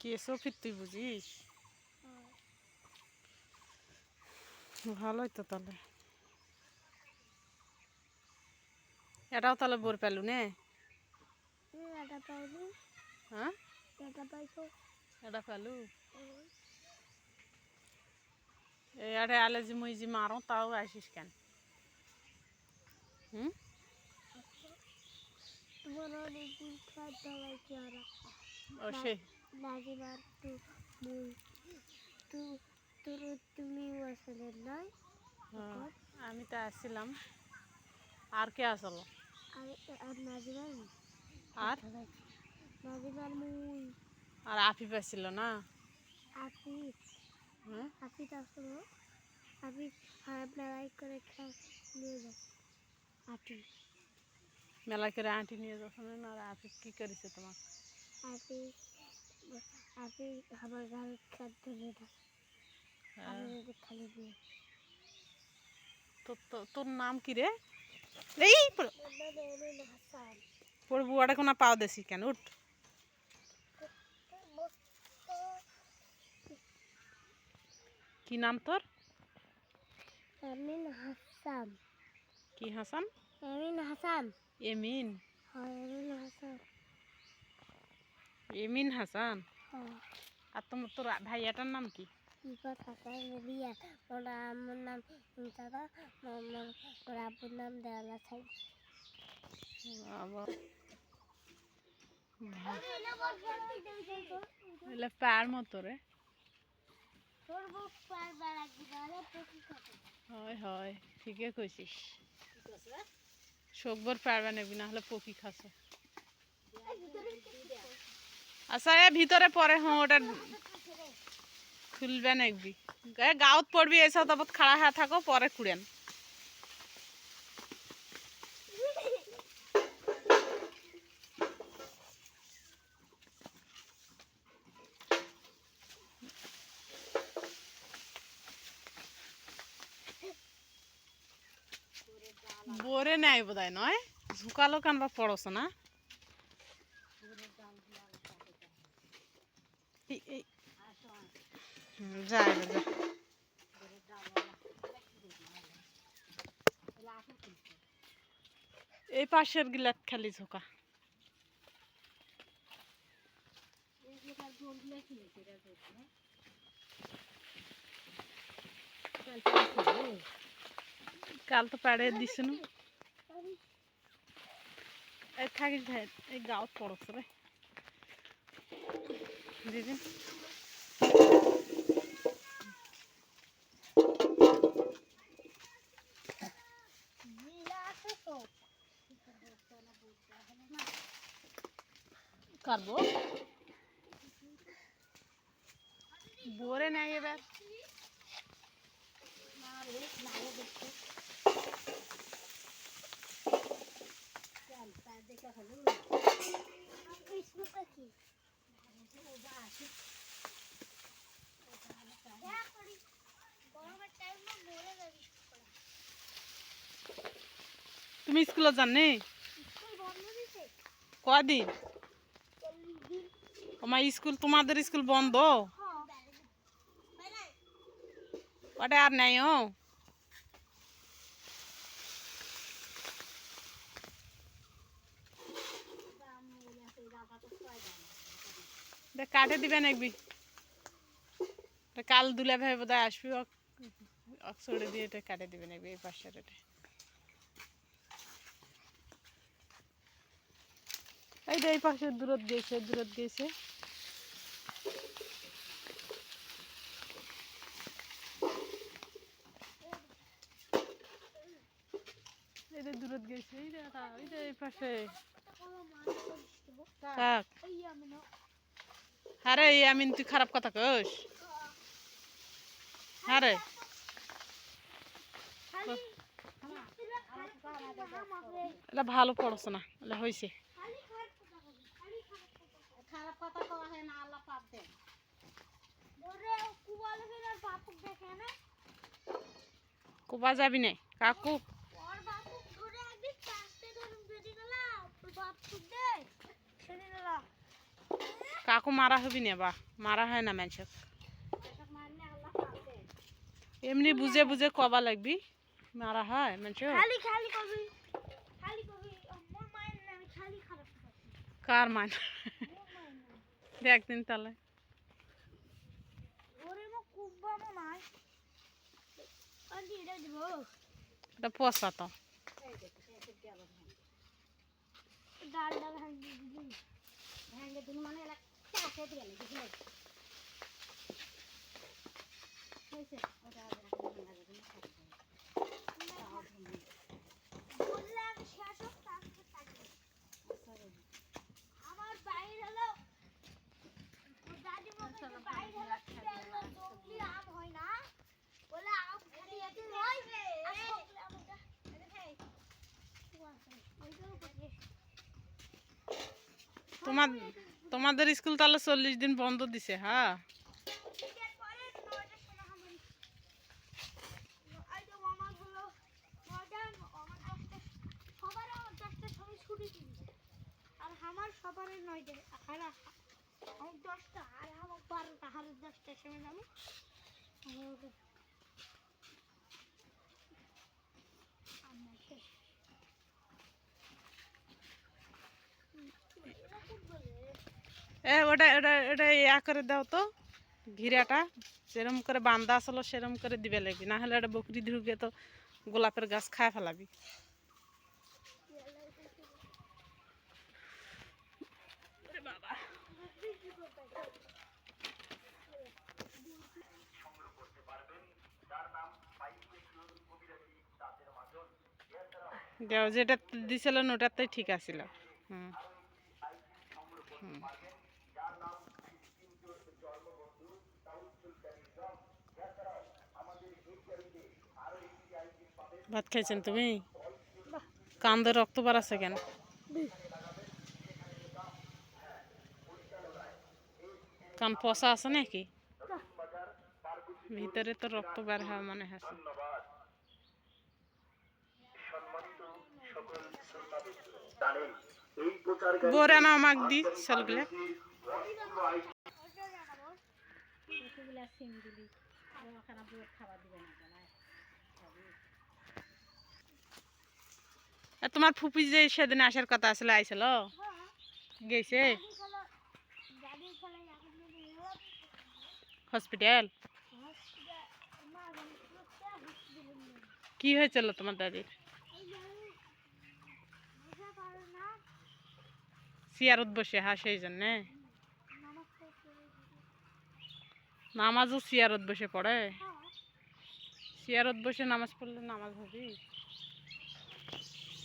কেসও ফির তুই বুঝিস? ভালোই তো তাহলে। এটাও তাহলে বোর পেলু নে? হ্যাঁ? এটা এটা পেলু? আরে আলে যে মুই যে মারো তাও আসিস কেন? হুম? ও সে নাজিমার তু তু তোর তুমি আসলে নয় হ্যাঁ, আমি তো আসছিলাম। আর কে আসলো? আর নাজিমার আর? নাজিমার মুই। আর আফিফ আসছিল না? আফিফ। হ্যাঁ আফিফ আসলো। আফিফ খারাপ লড়াই করে খাই নিয়ে যাও। আফিফ। মেলা করে আন্টি নিয়ে যখন না আর আফিফ কি করেছে তোমার আফিফ আফিফ আমার গাল নেই হ্যাঁ। আমি খালি দিয়ে। তোর তো- তোর নাম কি রে? এই পড়। বুয়াটা কোনো পাও দেছি কেন? উঠ। কি নাম তোর? আমিন হাসান। কি হাসান? আমিন হাসান। এমিন। হয় আমিন হাসান। এমিন হাসান? হয়। আর তোমার তোর ভাইয়াটার নাম কি? রিয়া আমার নাম দাদা ওর আব্বুর নাম দেওয়ালা সাই বাবা। এলে পার মতো রে। হয় হয় ঠিকই কইছিস। শোকবর পারবে নেবি না হলে পকি খাস। আচ্ছা এ ভিতরে পরে হ্যাঁ ওটা খুলবে নাকবি এ গাঁত পড়বি এসব তারপর খাড়া হয়ে থাকো, পরে কুড়েন। বোরে নেয় বোধ নয়? ঝুকালো কান বা পড়স না এই- এই- এই পাশের গিলাত খালি ঝোকা। কাল তো পাড়ে এই থাকিস ভাই, এই গাঁত পড়স রে। দিদি কাটবো বোরে নেই এবার তুমি স্কুলে যাননি কদিন তোমার স্কুল, তোমাদের স্কুল বন্ধ? ওটা আর নাই, ও। কাটে দিবেন একবি কাল দুলা ভাই বোধ আসবি অক্সরে দিয়ে এটা কাটে দিবেন একবি এই পাশের এটা। এই যে এই পাশে দূরত গেছে দূরত গেছে এই দূরত গেছে এই যে এই পাশে। কাক আরে আমিন তুই খারাপ কথা কস আরে। এটা ভালো পড়াশোনা এটা হয়েছে খারাপ কথা কওয়া হয় না আল্লাহ পাপ দেন। ওরে কুবালে ফেরার বাপুক দেখে না। কোবা যাবি না কাকু। কাকু মারা হবি না বা? মারা হয় না মানুষের এমনি বুঝে বুঝে কবা লাগবি। মারা হয় মানুষের খালি খালি করবি খালি করবি আমার মায়ের নামে খালি খারাপ করবি কার মান আমার মায়ের নামে দেখ দিন তাহলে ওরে মো কুব্বা মো নাই। আন্টি এটা দিব। এটা পচা তো। ডাল ডাল ভাঙি দিবি। ভাঙে দিন মানে আমার বাইর হলো দাদি মতো বাইর হলো কি হলো জঙ্গলি আম হয় না বলে আম খালি এত হয় আর সবগুলো আমটা করবে তোমার তোমাদের স্কুল তাহলে চল্লিশ দিন বন্ধ দিছে হ্যাঁ আর আমার সবার নয়টা আর আমার দশটা আর আমার বারোটা আর দশটার সময় যাব আমার এ, ওটা ওটা ওটা ইয়া করে দাও তো, ঘিরাটা। যেরম করে বান্ধা আসলো, সেরম করে দিবে লাগবি না হলে এটা বকরি ঢুকে তো গোলাপের গাছ খায় ফেলাবি। যেটা দিছিল ওটাতেই ঠিক আছিল। হুম। হুম। ভাত খাইছেন তুমি? কান্দে রক্ত বাড়াচ্ছে কেন? কান পচা আছে নাকি? ভিতরে তো রক্ত বের হয় মনে হচ্ছে। বোরা না আমাক দি চলগুলো আর তোমার ফুপি যে সেদিন আসার কথা আসলে আইছিল? গেছে হসপিটাল। কি হয়েছিল তোমার দাদির? চেয়ারত বসে হা সেই জন্যে? নামাজও চেয়ারত বসে পড়ে? চেয়ারত বসে নামাজ পড়লে নামাজ হবি?